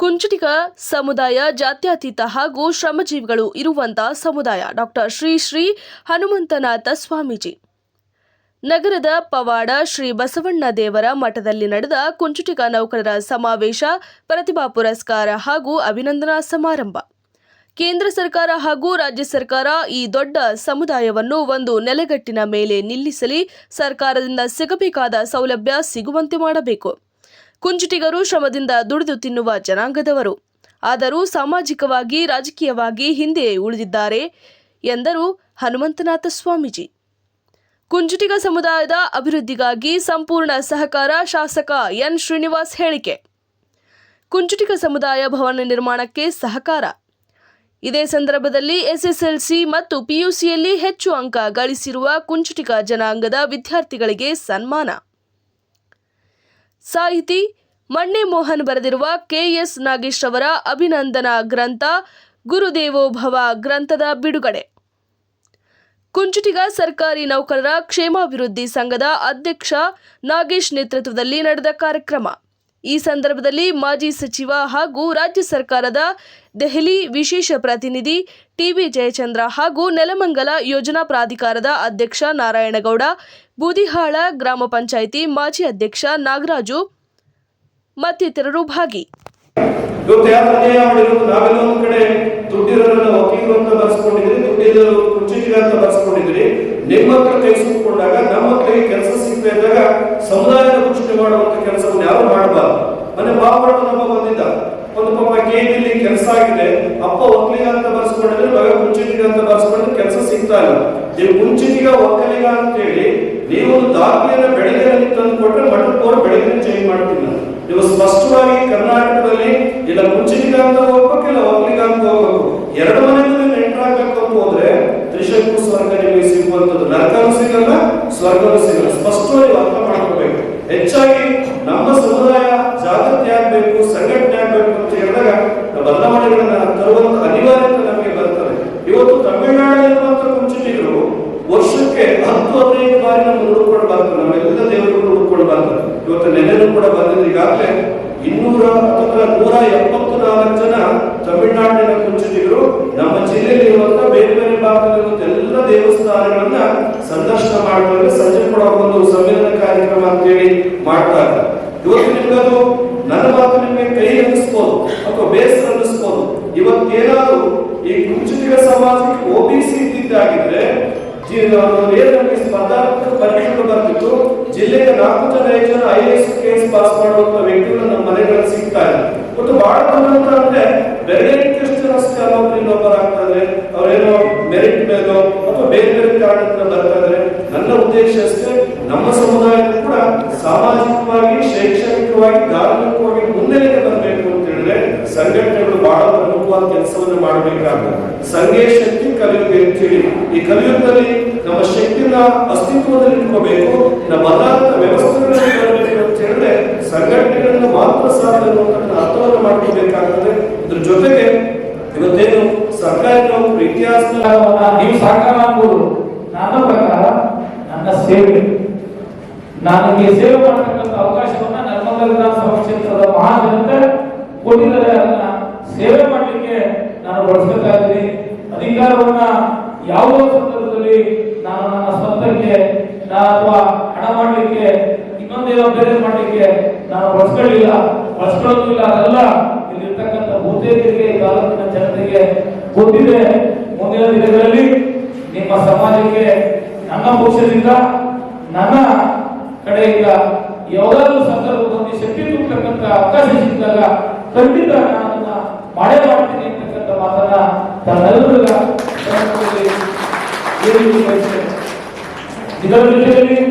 ಕುಂಚಿಟಿಗ ಸಮುದಾಯ, ಜಾತ್ಯತೀತ ಹಾಗೂ ಶ್ರಮಜೀವಿಗಳು ಇರುವಂತಹ ಸಮುದಾಯ. ಡಾಕ್ಟರ್ ಶ್ರೀ ಶ್ರೀ ಹನುಮಂತನಾಥ ಸ್ವಾಮೀಜಿ. ನಗರದ ಪವಾಡ ಶ್ರೀ ಬಸವಣ್ಣ ದೇವರ ಮಠದಲ್ಲಿ ನಡೆದ ಕುಂಚುಟಿಗ ನೌಕರರ ಸಮಾವೇಶ, ಪ್ರತಿಭಾ ಪುರಸ್ಕಾರ ಹಾಗೂ ಅಭಿನಂದನಾ ಸಮಾರಂಭ. ಕೇಂದ್ರ ಸರ್ಕಾರ ಹಾಗೂ ರಾಜ್ಯ ಸರ್ಕಾರ ಈ ದೊಡ್ಡ ಸಮುದಾಯವನ್ನು ಒಂದು ನೆಲೆಗಟ್ಟಿನ ಮೇಲೆ ನಿಲ್ಲಿಸಲಿ, ಸರ್ಕಾರದಿಂದ ಸಿಗಬೇಕಾದ ಸೌಲಭ್ಯ ಸಿಗುವಂತೆ ಮಾಡಬೇಕು. ಕುಂಚಿಟಿಗರು ಶ್ರಮದಿಂದ ದುಡಿದು ತಿನ್ನುವ ಜನಾಂಗದವರು. ಆದರೂ ಸಾಮಾಜಿಕವಾಗಿ, ರಾಜಕೀಯವಾಗಿ ಹಿಂದೆ ಉಳಿದಿದ್ದಾರೆ ಎಂದರು ಹನುಮಂತನಾಥ ಸ್ವಾಮೀಜಿ. ಕುಂಜುಟಿಗ ಸಮುದಾಯದ ಅಭಿವೃದ್ಧಿಗಾಗಿ ಸಂಪೂರ್ಣ ಸಹಕಾರ ಶಾಸಕ ಎನ್. ಶ್ರೀನಿವಾಸ್ ಹೇಳಿಕೆ. ಕುಂಜುಟಿಗ ಸಮುದಾಯ ಭವನ ನಿರ್ಮಾಣಕ್ಕೆ ಸಹಕಾರ. ಇದೇ ಸಂದರ್ಭದಲ್ಲಿ ಎಸ್ಎಸ್ಎಲ್ಸಿ ಮತ್ತು ಪಿಯುಸಿಯಲ್ಲಿ ಹೆಚ್ಚು ಅಂಕ ಗಳಿಸಿರುವ ಕುಂಚುಟಿಗ ಜನಾಂಗದ ವಿದ್ಯಾರ್ಥಿಗಳಿಗೆ ಸನ್ಮಾನ. ಸಾಹಿತಿ ಮಣ್ಣೆ ಮೋಹನ್ ಬರೆದಿರುವ ಕೆಎಸ್ ನಾಗೇಶ್ ಅವರ ಅಭಿನಂದನಾ ಗ್ರಂಥ ಗುರುದೇವೋಭವ ಗ್ರಂಥದ ಬಿಡುಗಡೆ. ಕುಂಚುಟಿಗ ಸರ್ಕಾರಿ ನೌಕರರ ಕ್ಷೇಮಾಭಿವೃದ್ಧಿ ಸಂಘದ ಅಧ್ಯಕ್ಷ ನಾಗೇಶ್ ನೇತೃತ್ವದಲ್ಲಿ ನಡೆದ ಕಾರ್ಯಕ್ರಮ. ಈ ಸಂದರ್ಭದಲ್ಲಿ ಮಾಜಿ ಸಚಿವ ಹಾಗೂ ರಾಜ್ಯ ಸರ್ಕಾರದ ದೆಹಲಿ ವಿಶೇಷ ಪ್ರತಿನಿಧಿ ಟಿವಿ ಜಯಚಂದ್ರ ಹಾಗೂ ನೆಲಮಂಗಲ ಯೋಜನಾ ಪ್ರಾಧಿಕಾರದ ಅಧ್ಯಕ್ಷ ನಾರಾಯಣಗೌಡ, ಬೂದಿಹಾಳ ಗ್ರಾಮ ಪಂಚಾಯಿತಿ ಮಾಜಿ ಅಧ್ಯಕ್ಷ ನಾಗರಾಜು ಮತ್ತಿತರರು ಭಾಗಿ. ಇವತ್ತು ಯಾರು ಅನ್ಯಾಯ ಮಾಡಿರೋದು ನಾವೆಲ್ಲ ಒಂದ್ ಕಡೆ ದುಡ್ಡಿರೋರನ್ನ ವಕೀಲರು ಅಂತ ಬರ್ಸ್ಕೊಂಡಿದ್ರಿ ದುಡ್ಡಿರೋರು ಕುಂಚಿಟಿಗ ಅಂತ ಬರ್ಸ್ಕೊಂಡಿದ್ರಿ ನಿಮ್ಮ ಹತ್ರ ಕೈ ಸುಟ್ಕೊಂಡಾಗ ನಮ್ಮ ಕೈಗೆ ಕೆಲಸ ಸಿಗ್ತಾ ಇದ್ದಾಗ ಸಮುದಾಯದ ಸೃಷ್ಟಿ ಮಾಡುವಂತ ಕೆಲಸವನ್ನು ಯಾರು ಮಾಡಬಾರ್ದು ಮನೆ ಬಾಬಣ್ಣ ನಮ್ಮ ಬಂದಿದ್ದ ಒಂದು ಪಾಪ ಕೇಳಿಲಿ ಕೆಲಸ ಆಗಿದೆ ಅಪ್ಪ ಒಕ್ಕಲಿಗ ಅಂತ ಬರ್ಸ್ಕೊಂಡಿದ್ರೆ ಮಗ ಕುಂಚಿಟಿಗ ಅಂತ ಬರ್ಸ್ಕೊಂಡ್ರೆ ಕೆಲಸ ಸಿಗ್ತಾ ಇಲ್ಲ ನೀವು ಕುಂಚಿಟಿಗ ಒಕ್ಕಲಿಗ ಅಂತ ಹೇಳಿ ನೀವು ದಾಖಲೆಯನ್ನು ಬೆಳಗ್ಗೆ ತಂದು ಕೊಟ್ಟರೆ ಮಠಕ್ಕೆ ಹೋಗಿ ಬೆಳಗ್ಗೆ ಚೇಂಜ್ ಮಾಡ್ತಿಲ್ಲ ನೀವು ಸ್ಪಷ್ಟವಾಗಿ ಕರ್ನಾಟಕದಲ್ಲಿ ಇಲ್ಲ ಕುಂಚಿಟಿಗ ಅಂತ ಹೋಗ್ಬೇಕು, ಇಲ್ಲ ಒಕ್ಕಲಿಗ ಅಂತ ಹೋಗ್ಬೇಕು. ಎರಡು ಮನೆಯಲ್ಲಿ ನೆಂಟರಾಗಬೇಕು ಅಂತ ಹೋದ್ರೆ, ತ್ರಿಶಂಕು ಸ್ವರ್ಗ ನಿಮಗೆ ಸಿಗುವಂಥದ್ದು. ನರಕನೂ ಸಿಗಲ್ಲ, ಸ್ವರ್ಗನೂ ಸಿಗಲ್ಲ. ಸ್ಪಷ್ಟವಾಗಿ ಅರ್ಥ ಮಾಡ್ಕೋಬೇಕು. ಹೆಚ್ಚಾಗಿ ನಮ್ಮ ಸಮುದಾಯ ಜಾಗೃತಿ ಆಗ್ಬೇಕು ಸಂಘಟನೆ ಆಗ್ಬೇಕು ಅಂತ ಹೇಳಿದಾಗ ನಾವು ಬದಲಾವಣೆಗಳನ್ನ ತರುವಂತ ಅನಿವಾರ್ಯತೆ ನಮಗೆ ಬರ್ತದೆ ಇವತ್ತು ತಮಿಳುನಾಡಿನಲ್ಲಿರುವಂತ ಕುಂಚಿಟಿಗರು ವರ್ಷಕ್ಕೆ ಹತ್ತು ಹದಿನೈದು ಬಾರಿ ನಮ್ಮ ಹುಡುಕೊಂಡು ನಾವೆಲ್ಲ ದೇವರು ಹುಡುಕೊಂಡು ಬರ್ತಾರೆ ಇವತ್ತು ನೆನೆನೂ ಕೂಡ ಬಂದಿದೆ ಈಗಾಗಲೇ ಇನ್ನೂರ ಅಥವಾ ನೂರ ಎಪ್ಪತ್ತು ನಾಲ್ಕು ಜನ ತಮಿಳುನಾಡಿನ ಕುಂಚಿಟಿಗರು ನಮ್ಮ ಜಿಲ್ಲೆಯಲ್ಲಿ ಇರುವಂತಹ ಬೇರೆ ಬೇರೆ ಭಾಗದಲ್ಲಿರುವಂತಹ ಎಲ್ಲ ದೇವಸ್ಥಾನಗಳನ್ನ ಸಂದರ್ಶನ ಮಾಡುವಾಗ ಸಂಜೆ ಕೂಡ ಒಂದು ಸಮ್ಮೇಳನ ಕಾರ್ಯಕ್ರಮ ಅಂತೇಳಿ ಮಾಡ್ತಾ ಇದ್ದಾರೆ ಇವತ್ತು ನಿಮ್ಗದು ನನ್ನ ಮಾತು ನಿಮಗೆ ಕೈ ಅನ್ನಿಸ್ಬೋದು ಅಥವಾ ಬೇಸರ ಅನ್ನಿಸ್ಬೋದು. ಇವತ್ತೇನಾದ್ರು ಈ ಕುಂಚಿಟಿಗ ಸಮಾಜಕ್ಕೆ ಒಬಿಸಿ ಇದ್ದಿದ್ದಾಗಿದ್ರೆ ಏನು ಸ್ಪರ್ಧಾತ್ಮಕ ಪರೀಕ್ಷೆಗಳು ಬರ್ತಿತ್ತು ಜಿಲ್ಲೆಯ ನಾಲ್ಕು ಜನ ಐದು ಜನ ಐ ಎಸ್ ಪಾಸ್ ಮಾಡುವಂತ ವ್ಯಕ್ತಿಗಳು ನಮ್ಮ ಮನೆಗಳಲ್ಲಿ ಸಿಗ್ತಾ ಇದೆ ಮತ್ತು ಬಹಳ ಅಂತ ಅಂದ್ರೆ ಬೆರಳಿಕೆಷ್ಟು ಜನ ಅಷ್ಟೇ ಅಲ್ಲೊಬ್ರು ಇನ್ನೊಬ್ಬರು ಆಗ್ತಾ ಇದ್ರೆ ಅವ್ರೇನೋ ಮೆರಿಟ್ ಮೇಲೋ ಅಥವಾ ಬೇರೆ ಬೇರೆ ಕಾರಣದಿಂದ ಬರ್ತಾ ನನ್ನ ಉದ್ದೇಶ ಅಷ್ಟೇ, ನಮ್ಮ ಸಮುದಾಯ ಕೂಡ ಸಾಮಾಜಿಕವಾಗಿ, ಶೈಕ್ಷಣಿಕವಾಗಿ, ಧಾರ್ಮಿಕವಾಗಿ ಮುನ್ನೆಲೆಗೆ ಬರಬೇಕು ಅಂತ ಹೇಳಿದ್ರೆ ಸಂಘಟನೆಗಳು ಬಹಳ ಪ್ರಮುಖವಾದ ಕೆಲಸವನ್ನು ಮಾಡಬೇಕಾದ ಸಂಘೇ ಶಕ್ತಿ ಕಲಿಯುಗ ಅಂತೇಳಿ, ಈ ಕಲಿಯುಗದಲ್ಲಿ ನಮ್ಮ ಶಕ್ತಿನ ಅಸ್ತಿತ್ವದಲ್ಲಿ ಇಟ್ಕೋಬೇಕು, ನಮ್ಮ ಬದಲಾದ ವ್ಯವಸ್ಥೆಗಳನ್ನು ಬರಬೇಕು ಅಂತ ಹೇಳಿದ್ರೆ ಸಂಘಟನೆಗಳನ್ನು ಮಾತ್ರ ಸಾಧ್ಯ ಅನ್ನುವಂಥದ್ದನ್ನ ಅರ್ಥವನ್ನು ಮಾಡ್ಕೋಬೇಕಾಗ್ತದೆ ಇದ್ರ ಜೊತೆಗೆ ಇವತ್ತೇನು ಸರ್ಕಾರ ನೌಕರು ಸಹಕಾರವನ್ನ ನೀವು ಸಾಕಾರ ಆಗ್ಬೋದು. ನನ್ನ ಪ್ರಕಾರ ನನ್ನ ಸೇವೆ, ನನಗೆ ಸೇವೆ ಮಾಡತಕ್ಕಂಥ ಅವಕಾಶವನ್ನ ನರ್ಮದ ವಿಧಾನಸಭಾ ಕ್ಷೇತ್ರದ ಮಹಾಜನತೆ ಕೊಟ್ಟಿದ್ದಾರೆ ಅದನ್ನ ಸೇವೆ ಮಾಡಲಿಕ್ಕೆ ನಾನು ಇದ್ದೀನಿ. ಅಧಿಕಾರವನ್ನ ಯಾವುದೋ ಸಂದರ್ಭದಲ್ಲಿ ನಾನು ನನ್ನ ಸ್ವಂತಕ್ಕೆ ಅಥವಾ ಹಣ ಮಾಡಲಿಕ್ಕೆ ಇನ್ನೊಂದೇನೋ ಬೇರೆ ಮಾಡಲಿಕ್ಕೆ ನಾನು ಬಳಸ್ಕೊಳ್ಳಿಲ್ಲ. ಬಳಸ್ಕೊಳ್ಳೋದು ಇಲ್ಲ, ಅದೆಲ್ಲ ಇಲ್ಲಿರ್ತಕ್ಕಂಥ ಬಹುತೇಕರಿಗೆ ತಾಲೂಕಿನ ಜನತೆಗೆ ಗೊತ್ತಿದೆ. ಮುಂದಿನ ದಿನಗಳಲ್ಲಿ ನಿಮ್ಮ ಸಮಾಜಕ್ಕೆ, ನನ್ನ ಪಕ್ಷದಿಂದ, ನನ್ನ ಕಡೆಯಿಂದ ಯಾವುದಾದ್ರೂ ಸಂದರ್ಭದಲ್ಲಿ ಶಕ್ತಿ ತುಂಬತಕ್ಕಂಥ ಅವಕಾಶ ಸಿಕ್ಕಿದಾಗ ಖಂಡಿತ ನಾನು ಮಾಡೇ ಮಾಡ್ತೀನಿ ಅಂತಕ್ಕಂಥ ಮಾತನ್ನ ಇರಿಸಿ ಇದರ ಜೊತೆಯಲ್ಲಿ